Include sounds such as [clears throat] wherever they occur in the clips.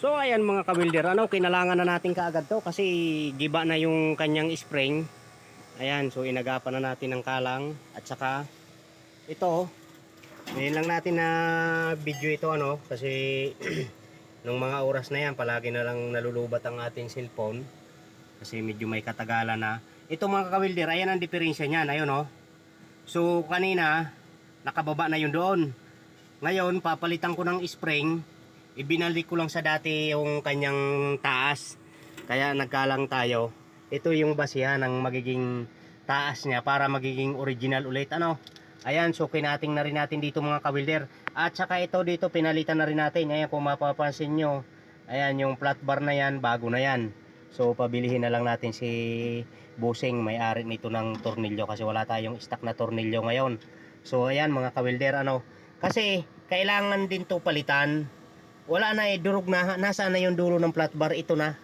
So ayan mga kawilder, ano, kinalangan na natin kaagad to kasi giba na yung kanyang spring. Ayan, so inagapan na natin ng kalang at saka ito, ngayon lang natin na video ito ano kasi [clears throat] nung mga oras na yan palagi na lang nalulubat ang ating cellphone kasi medyo may katagalan na. Ito mga kawilder, ayan ang diferensya niyan, ayun oh. So kanina nakababa na yun doon. Ngayon papalitan ko ng spring ibinalik ko lang sa dati yung kanyang taas. Kaya nagkalang tayo. Ito yung basihan ng magiging taas niya para magiging original ulit ano? Ayan so kinating na rin natin dito mga kawilder at saka ito dito pinalitan na rin natin. Ayan kung mapapansin nyo ayan yung flat bar na yan bago na yan. So pabilihin na lang natin si Busing may-ari nito ng tornilyo kasi wala tayong stock na tornilyo ngayon. So ayan mga kawilder ano? Kasi kailangan din to palitan wala na eh durog na. Nasa na yung dulo ng flat bar? Ito na.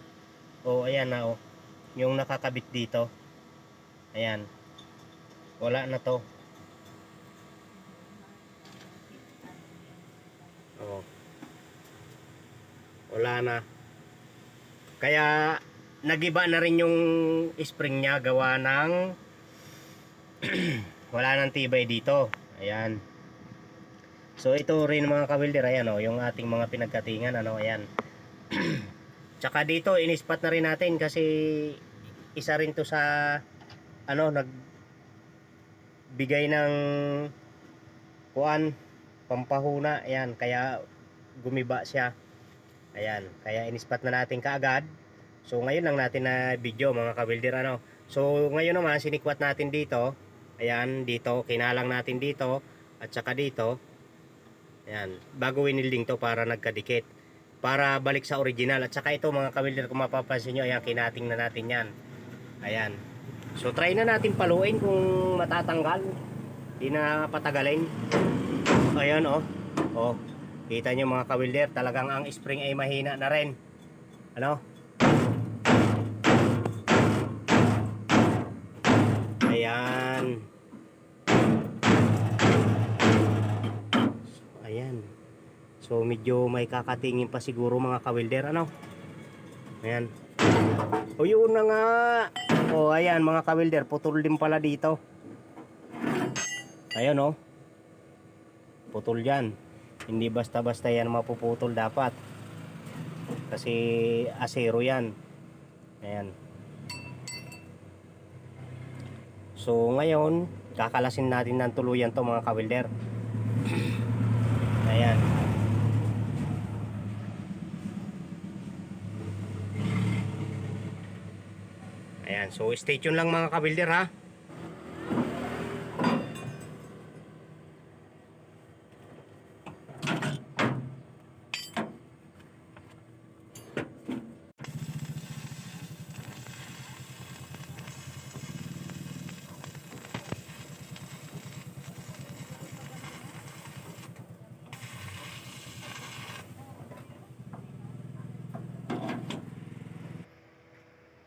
Oh ayan na oh. Yung nakakabit dito. Ayan. Wala na to. Oh. Wala na. Kaya nagiba na rin yung spring niya. Gawa ng [clears throat] wala nang tibay dito. Ayan So ito rin mga kawilder, ayan o, yung ating mga pinagkatingan, ano, ayan. [clears throat] Tsaka dito, inispat na rin natin kasi isa rin to sa, ano, nag bigay ng kuan, pampahuna, ayan, kaya gumiba siya. Ayan, kaya inispat na natin kaagad. So ngayon lang natin na video mga kawilder, ano. So ngayon naman, sinikwat natin dito, ayan, dito, kinalang natin dito, at saka dito, Ayan, bago winilding to para nagkadikit. Para balik sa original. At saka ito mga kawilder kung mapapansin nyo, ayan, kinating na natin yan. Ayan. So try na natin paluin kung matatanggal. Di na patagalin. Ayan oh. Oh. Kita nyo mga kawilder, talagang ang spring ay mahina na rin. Ano? So medyo may kakatingin pa siguro mga kawilder ano. Ayan. O yun na nga. O ayan mga kawilder, putol din pala dito. Ayan o. Putol yan. Hindi basta-basta yan mapuputol dapat. Kasi asero yan. Ayan. So ngayon, kakalasin natin ng tuluyan to mga kawilder. Ayan. Ayan, so stay tuned lang mga kabilder ha.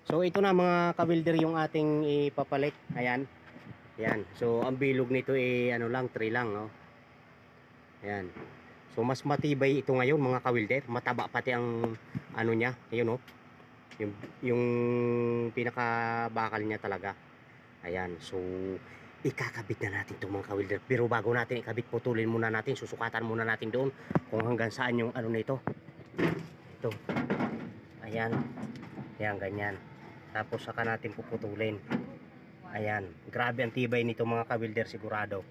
So ito na mga kabilder yung ating ipapalit. Ayan. Ayan. So ang bilog nito ay ano lang, 3 lang, no. Ayan. So mas matibay ito ngayon mga kawilder. Mataba pati ang ano niya. Ayun oh. Yung yung pinaka bakal niya talaga. Ayan. So ikakabit na natin itong mga kawilder. Pero bago natin ikabit, putulin muna natin. Susukatan muna natin doon kung hanggang saan yung ano nito. Ito. Ayan. Ayan, ganyan. Tapos saka natin puputulin. Ayan. Grabe ang tibay nito mga kabilder sigurado.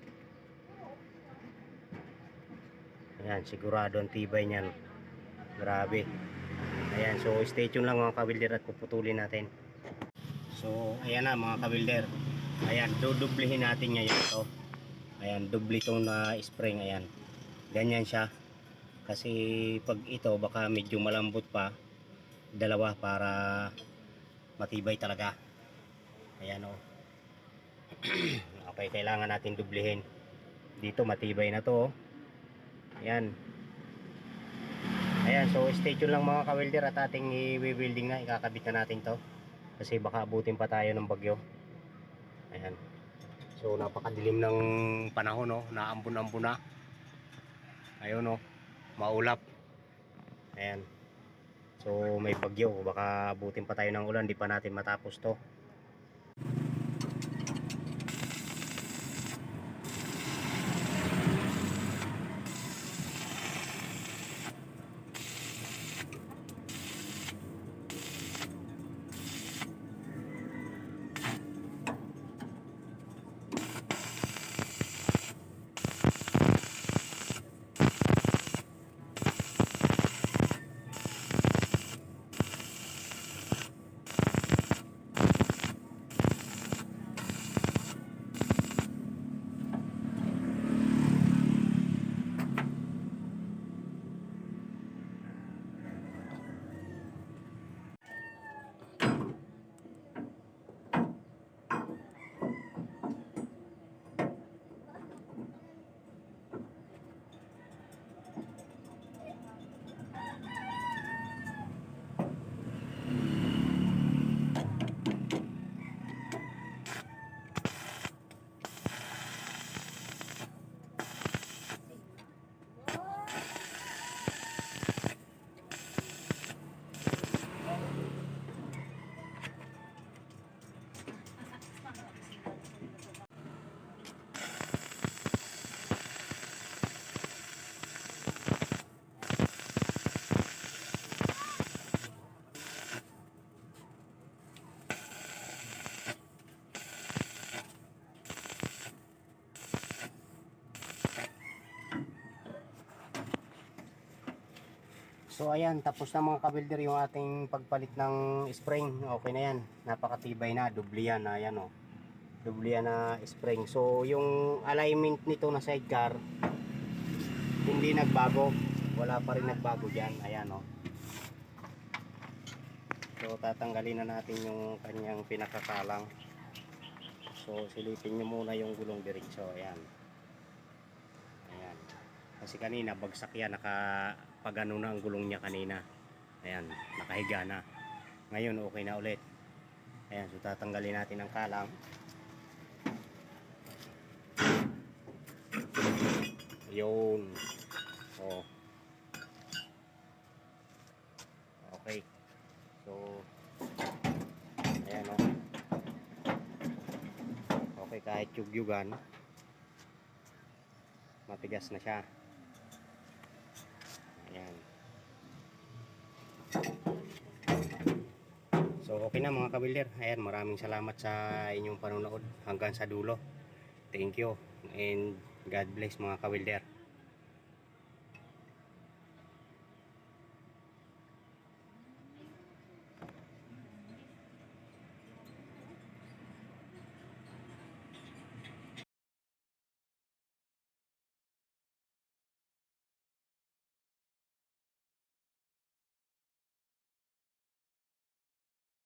Ayan, sigurado ang tibay niyan. Grabe. Ayan, so stay tuned lang mga kabilder at puputulin natin. So, ayan na mga kabilder. Ayan, dudublihin natin ngayon ito. Ayan, dubli itong na spring. Ayan. Ganyan siya. Kasi pag ito baka medyo malambot pa. Dalawa para matibay talaga. Ayan o. [clears throat] okay, kailangan natin dublihin. Dito matibay na to. oh. Ayan. Ayan, so stay tuned lang mga kawilder at ating i-welding na. Ikakabit na natin to. Kasi baka abutin pa tayo ng bagyo. Ayan. So napakadilim ng panahon no. Naambon-ambon na. Ayun no. Maulap. Ayan. So may bagyo, baka abutin pa tayo ng ulan, di pa natin matapos to. So ayan, tapos na mga kabilder yung ating pagpalit ng spring. Okay na yan. Napakatibay na, dubli yan. Ayan o. Dubli yan na spring. So yung alignment nito na sidecar, hindi nagbago. Wala pa rin nagbago dyan. Ayan o. So tatanggalin na natin yung kanyang pinakakalang. So silipin nyo muna yung gulong diretso. Ayan. Ayan. Kasi kanina bagsak yan, nakapagano na ang gulong niya kanina. Ayan, nakahiga na. Ngayon okay na ulit. Ayan, so tatanggalin natin ang kalang. Yun. Oh. Okay. So ayan oh. Okay, kahit yugyugan matigas na siya. Ayan. So okay na mga kabilder. Ayan, maraming salamat sa inyong panonood hanggang sa dulo. Thank you and God bless mga kabilder.